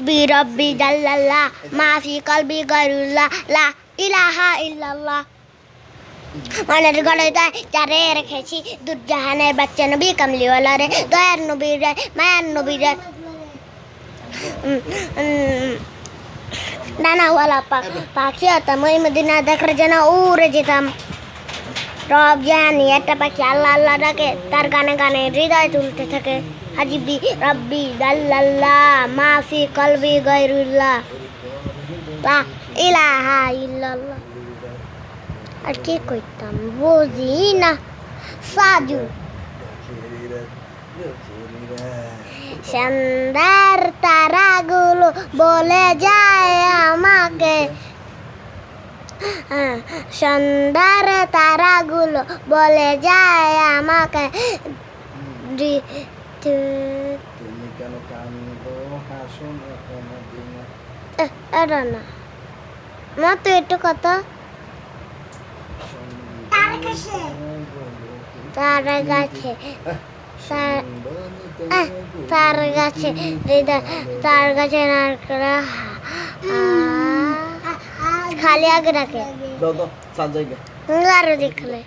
B রব্বি জাল্লাল্লাহ মাফি কলবি গরুল্লাহ লা ইলাহা ইল্লাল্লাহ মনের গড়ে চারে রেখেছি দুর্জাহানের বাচ্চা নবী কামলিওয়ালা রে দয়ার নবী রে মায়ার নবী রে ডানাওয়ালা পাখি হতাম ওই মদিনা দেখার জন্য উড়ে যেতাম রব জাহানি একটা পাখি আল্লাহ আল্লাহ ডাকে, তার গানে গানে হৃদয় তুলতে থাকে। হাজিবি, রব্বি, দাল্লাল্লাহ, মাফি কলবি গৈরুল্লাহ লা ইলাহা ইল্লাল্লাহ। আর কি কইতাম? বুঝি না। সাজু। সন্ধ্যার তারাগুলো বলে যায় আমাকে। সন্ধ্যার তারাগুলো বলে যায় আমাকে। তুমি কেন কান্দো হাসো না কোনোদিন। এ, এটা না। মা তো একটু কথা। তার গাছে তার গাছে তার গাছে নারকেল খালি আগে রাখে দাও দাও সাজাই গে আরও দেখলে